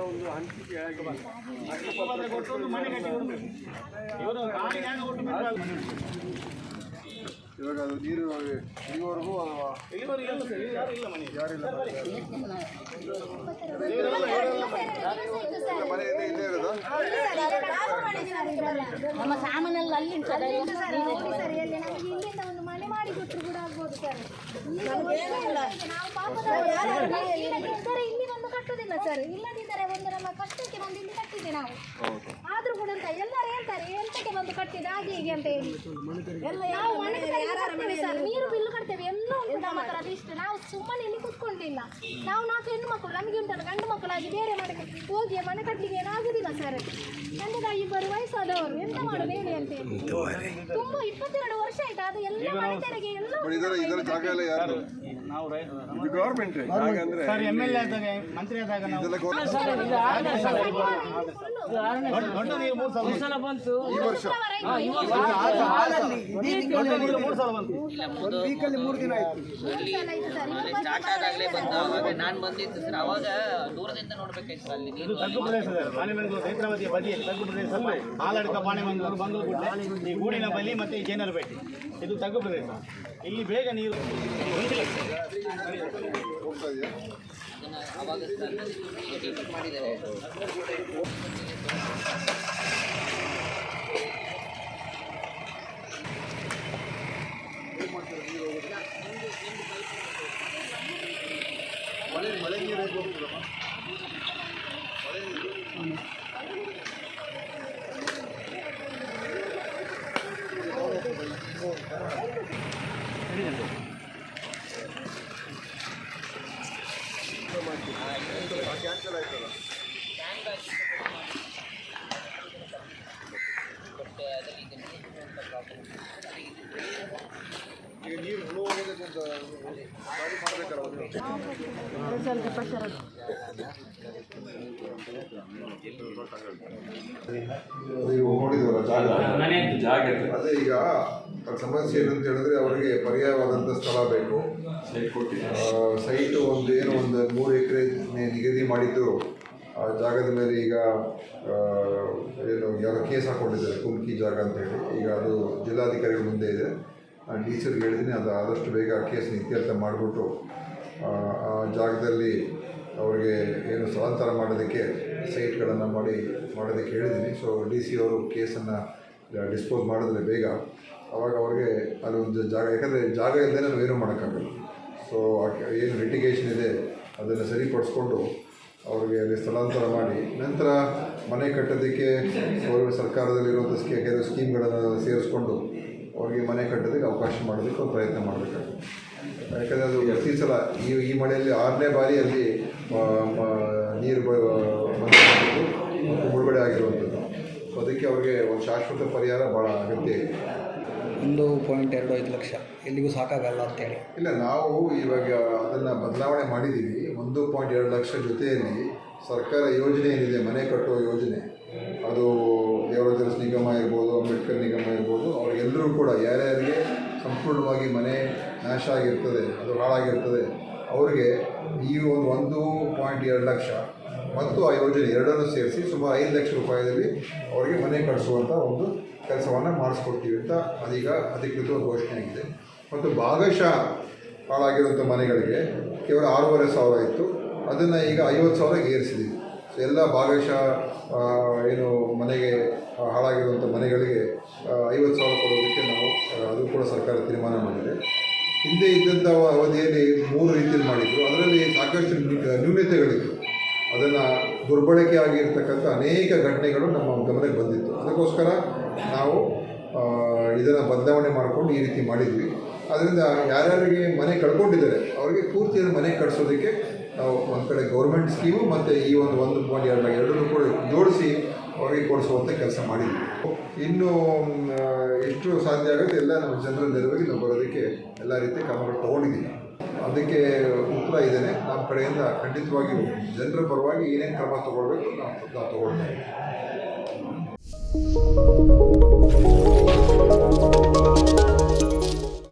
ಒಂದು ಹಂಚಿಕೆ ಆಗಿ ಇವಾಗ ಅದು ನೀರು ಇಲ್ಲಿವರೆಗೂ ಅಥವಾ ಮನೆಯಿಂದ ಇಲ್ಲೇ ಇರೋದಾ ನಮ್ಮ ಸಾಮಾನೆಲ್ಲ ಅಲ್ಲಿ ಉಂಟು ಸರ್. ನೋಡಿ ಸರ್ ಎಲ್ಲಿ ನಮಗೆ ಇಲ್ಲಿಂದ ಒಂದು ಮನೆ ಮಾಡಿ ಕೊಟ್ಟರು ಕೂಡ ಆಗ್ಬೋದು ಸರ್ ಇಲ್ಲಿ ಬಂದು ಕಟ್ಟುದಿಲ್ಲ ಸರ್. ಇಲ್ಲದಿದ್ದರೆ ಒಂದು ನಮ್ಮ ಕಷ್ಟಕ್ಕೆ ಬಂದು ಇಲ್ಲಿ ಕಟ್ಟಿದ್ದೆ ನಾವು. ಅಂತ ಎಲ್ಲರೂ ಹೇಳ್ತಾರೆ ಎಂತಕ್ಕೆ ಬಂದು ಕಟ್ಟಿದ ಹಾಗೆ ಹೀಗೆ ಅಂತ ಹೇಳಿ. ಎಲ್ಲ ನಾವು ಮನೆ ಕಟ್ತೇವೆ ಸರ್? ನೀರು ಬಿಲ್ಲು ಕಟ್ತೇವೆ ಎಲ್ಲ ಉಂಟು ನಮ್ಮ ಹತ್ರ ಇಷ್ಟು. ನಾವು ಸುಮ್ಮನೆ ಇಲ್ಲಿ ಕುತ್ಕೊಂಡಿಲ್ಲ. ನಾವು ನಾಲ್ಕು ಹೆಣ್ಣು ಮಕ್ಕಳು ನಮಗೆ ಉಂಟಲ್ಲ ಗಂಡು ಮಕ್ಕಳಾಗಿ ಬೇರೆ ಮನೆಗೆ ಹೋಗಿ ಮನೆ ಕಟ್ಟಲಿಕ್ಕೆ ಏನಾಗುದಿಲ್ಲ ಸರ್? ತಂದೆ ತಾಯಿ ಇಬ್ಬರು ವಯಸ್ಸಾದವರು ಎಂತ ಮಾಡೋದು ಹೇಳಿ ಅಂತ ಹೇಳಿ. ತುಂಬಾ ಇಪ್ಪತ್ತೆರಡು ವರ್ಷ ಆಯ್ತು ಅದು ಎಲ್ಲ ಮನೆ ತೆರಿಗೆ ಎಲ್ಲ ನಾವು ಇದು government sir M L A ಆದಾಗ ಮಂತ್ರಿ ಆದಾಗ ನಾವು ಇದೆಲ್ಲ ಗೌರ್ಮೆಂಟ್ ದೊಡ್ಡ- ದೊಡ್ಡ ನೀರು ಮೂರು ಸಲ ಬಂತು. ಈ ವರ್ಷ. ದೊಡ್ಡ ನೀರು ಮೂರು ಸಲ ಬಂತು. ಸ್ಟಾರ್ಟ್ ಆದಾಗಲೇ ಬಂದ ಅವಾಗ ನಾನು ಬಂದಿದ್ದು ಸರ್. ಅವಾಗ ದೂರದಿಂದ ನೋಡ್ಬೇಕಾಯ್ತು ಸರ್ ಅಲ್ಲಿ ಇದು ನೀರು. ತಗ್ಗು ಪ್ರದೇಶ ಸರ್. ಆನೆಮಂಗ್ಳೂರು ನೇತ್ರಾವತಿಯ ಬದಿಯಲ್ಲಿ ತಗ್ಗು ಪ್ರದೇಶ ಹಾಲಡ್ಕ ಪಾಣೆಮಂಗ್ಳೂರು ಬಂದೂರುಗುಡ್ಡೆ ಈ ಗೂಡಿನ ಬಲಿ ಮತ್ತೆ ಈ ಇದು ತಗ್ಗು ಪ್ರದೇಶ. ಇಲ್ಲಿ ಬೇಗ ನೀರು ಹೊಂದಿಲ್ಲ ಹೋಗ್ತಾ ಇದೆಯಾ ಅದನ್ನ ಅವಾಗ ಸರ್ ಟ್ರೀಟ್ಮೆಂಟ್ ಮಾಡಿದ್ದಾರೆ ಮಳೆ ಮಳೆ ನೀರು ಹೇಗೆ ಹೋಗ್ತದಮ್ಮ ಕ್ಯಾನ್ಸಲ್ ಆಯ್ತಲ್ಲ ಈಗ ನೀರು ಹುಳು ಹೋಗೋದಕ್ಕೆ ಅಂತ ಗಾಡಿ ಮಾಡಬೇಕಲ್ಲ ಒಂದು ನೀವು ಜಾಗ? ಅದೇ ಈಗ ಸಮಸ್ಯೆ ಏನು ಅಂತ ಹೇಳಿದ್ರೆ ಅವರಿಗೆ ಪರ್ಯಾಯವಾದಂಥ ಸ್ಥಳ ಬೇಕು. ಸೈಟು ಒಂದು ಏನು ಒಂದು ಮೂರು ಎಕರೆ ನಿಗದಿ ಮಾಡಿದ್ದು. ಆ ಜಾಗದ ಮೇಲೆ ಈಗ ಏನು ಯಾರೋ ಕೇಸ್ ಹಾಕೊಂಡಿದ್ದಾರೆ ಕುಮ್ಕಿ ಜಾಗ ಅಂತ ಹೇಳಿ. ಈಗ ಅದು ಜಿಲ್ಲಾಧಿಕಾರಿಗಳ ಮುಂದೆ ಇದೆ. ನಾನು ಡಿ ಸಿರ್ಗೆ ಹೇಳಿದ್ದೀನಿ ಅದು ಆದಷ್ಟು ಬೇಗ ಕೇಸ್ ಇತ್ಯರ್ಥ ಮಾಡಿಬಿಟ್ಟು ಆ ಜಾಗದಲ್ಲಿ ಅವರಿಗೆ ಏನು ಸ್ಥಳಾಂತರ ಮಾಡೋದಕ್ಕೆ ಸೈಟ್ಗಳನ್ನು ಮಾಡಿ, ಮಾಡೋದಕ್ಕೆ ಹೇಳಿದ್ದೀನಿ. ಸೊ ಡಿ ಸಿ ಅವರು ಕೇಸನ್ನು ಡಿಸ್ಪೋಸ್ ಮಾಡಿದ್ರೆ ಬೇಗ. ಅವಾಗ ಅವ್ರಿಗೆ ಒಂದು ಜಾಗ, ಯಾಕಂದರೆ ಜಾಗ ಇಲ್ಲದೆ ನಾವು ಏನೂ ಮಾಡೋಕ್ಕಾಗಲ್ಲ. ಸೊ ಏನು ಲಿಟಿಗೇಷನ್ ಇದೆ, ಅದನ್ನು ಸರಿಪಡಿಸ್ಕೊಂಡು ಅವ್ರಿಗೆ ಅಲ್ಲಿ ಸ್ಥಳಾಂತರ ಮಾಡಿ. ನಂತರ ಮನೆ ಕಟ್ಟೋದಕ್ಕೆ ಅವರು ಸರ್ಕಾರದಲ್ಲಿರುವಂಥ ಕೆಲವು ಸ್ಕೀಮ್ಗಳನ್ನು ಸೇರಿಸ್ಕೊಂಡು ಅವ್ರಿಗೆ ಮನೆ ಕಟ್ಟೋದಕ್ಕೆ ಅವಕಾಶ ಮಾಡೋದಕ್ಕೆ ಪ್ರಯತ್ನ ಮಾಡಬೇಕಾಗುತ್ತೆ ಯಾಕಂದರೆ ಅದು ಪ್ರತಿ ಸಲ ಈ ಈ ಮಳೆಯಲ್ಲಿ ಆರನೇ ಬಾರಿ ಅಲ್ಲಿ ನೀರು ಮುಳುಗಡೆ ಆಗಿರುವಂಥದ್ದು. ಸೊ ಅದಕ್ಕೆ ಅವ್ರಿಗೆ ಒಂದು ಶಾಶ್ವತ ಪರಿಹಾರ ಭಾಳ ಅಗತ್ಯ ಇದೆ. ಒಂದು ಪಾಯಿಂಟ್ ಎರಡು ಐದು ಲಕ್ಷ. ಎಲ್ಲಿಗೂ ಸಾಕಾಗಲ್ಲ ಅಂತೇಳಿ. ಇಲ್ಲ ನಾವು ಇವಾಗ ಅದನ್ನು ಬದಲಾವಣೆ ಮಾಡಿದ್ದೀವಿ. ಒಂದು ಪಾಯಿಂಟ್ ಎರಡು ಲಕ್ಷ ಜೊತೆಯಲ್ಲಿ ಸರ್ಕಾರ ಯೋಜನೆ ಏನಿದೆ ಮನೆ ಕಟ್ಟುವ ಯೋಜನೆ ಅದು ದೇವರಾಜ ನಿಗಮ ಇರ್ಬೋದು ಅಂಬೇಡ್ಕರ್ ನಿಗಮ ಇರ್ಬೋದು ಅವ್ರಿಗೆಲ್ಲರೂ ಕೂಡ ಯಾರ್ಯಾರಿಗೆ ಸಂಪೂರ್ಣವಾಗಿ ಮನೆ ನಾಶ ಆಗಿರ್ತದೆ, ಅದು ಹಾಳಾಗಿರ್ತದೆ. ಅವರಿಗೆ ಈ ಒಂದು ಒಂದು ಪಾಯಿಂಟ್ ಎರಡು ಲಕ್ಷ ಮತ್ತು ಆ ಯೋಜನೆ ಎರಡನ್ನೂ ಸೇರಿಸಿ ಸುಮಾರು ಐದು ಲಕ್ಷ ರೂಪಾಯಿಯಲ್ಲಿ ಅವರಿಗೆ ಮನೆ ಕಟ್ಟಿಸುವಂಥ ಒಂದು ಕೆಲಸವನ್ನು ಮಾಡಿಸ್ಕೊಡ್ತೀವಿ ಅಂತ ಅದೀಗ ಅಧಿಕೃತ ಘೋಷಣೆ ಆಗಿದೆ. ಮತ್ತು ಭಾಗಶಃ ಹಾಳಾಗಿರುವಂಥ ಮನೆಗಳಿಗೆ ಕೇವಲ ಆರೂವರೆ ಸಾವಿರ ಇತ್ತು. ಅದನ್ನು ಈಗ ಐವತ್ತು ಸಾವಿರ ಏರಿಸಿದ್ದೀವಿ ಸೊ ಎಲ್ಲ ಭಾಗಶಃ ಏನು ಮನೆಗೆ ಹಾಳಾಗಿರುವಂಥ ಮನೆಗಳಿಗೆ ಐವತ್ತು ಸಾವಿರ ಕೊಡೋದಕ್ಕೆ ನಾವು ಅದು ಸರ್ಕಾರ ತೀರ್ಮಾನ ಮಾಡಿದೆ. ಹಿಂದೆ ಇದ್ದಂಥ ಅವಧಿಯಲ್ಲಿ ಮೂರು ರೀತಿಯಲ್ಲಿ ಮಾಡಿದ್ರು. ಅದರಲ್ಲಿ ಸಾಕಷ್ಟು ನ್ಯೂ- ನ್ಯೂನತೆಗಳಿತ್ತು. ಅದನ್ನು ದುರ್ಬಳಕೆ ಆಗಿರ್ತಕ್ಕಂಥ ಅನೇಕ ಘಟನೆಗಳು ನಮ್ಮ ಗಮನಕ್ಕೆ ಬಂದಿತ್ತು. ಅದಕ್ಕೋಸ್ಕರ ನಾವು ಇದನ್ನು ಬದಲಾವಣೆ ಮಾಡಿಕೊಂಡು ಈ ರೀತಿ ಮಾಡಿದ್ವಿ. ಅದರಿಂದ ಯಾರ್ಯಾರಿಗೆ ಮನೆ ಕಳ್ಕೊಂಡಿದ್ದಾರೆ, ಅವರಿಗೆ ಪೂರ್ತಿಯಾದ ಮನೆ ಕಟ್ಸೋದಕ್ಕೆ ನಾವು ಒಂದು ಕಡೆ ಗೌರ್ಮೆಂಟ್ ಸ್ಕೀಮು ಮತ್ತು ಈ ಒಂದು ಒಂದು ಪಾಯಿಂಟ್ ಎರಡು ಎರಡನ್ನೂ ಕೂಡ ಜೋಡಿಸಿ ಅವರಿಗೆ ಕೊಡಿಸುವಂಥ ಕೆಲಸ ಮಾಡಿದ್ವಿ. ಇನ್ನು ಎಷ್ಟು ಸಾಧ್ಯ ಆಗುತ್ತೆ. ಎಲ್ಲ ನಮ್ಮ ಜನರ ನೆರವಿಗೆ ನಾವು ಬರೋದಕ್ಕೆ ಎಲ್ಲ ರೀತಿಯ ಕ್ರಮಗಳು ತೊಗೊಂಡಿದ್ದೀವಿ. ಅದಕ್ಕೆ ಉತ್ತರ ಇದ್ದೇನೆ ನಮ್ಮ ಕಡೆಯಿಂದ ಖಂಡಿತವಾಗಿಯೂ ಜನರ ಪರವಾಗಿ ಏನೇನು ಕ್ರಮ ತೊಗೊಳ್ಬೇಕು ನಾವು ನಾವು ತಗೊಳ್ತೇವೆ.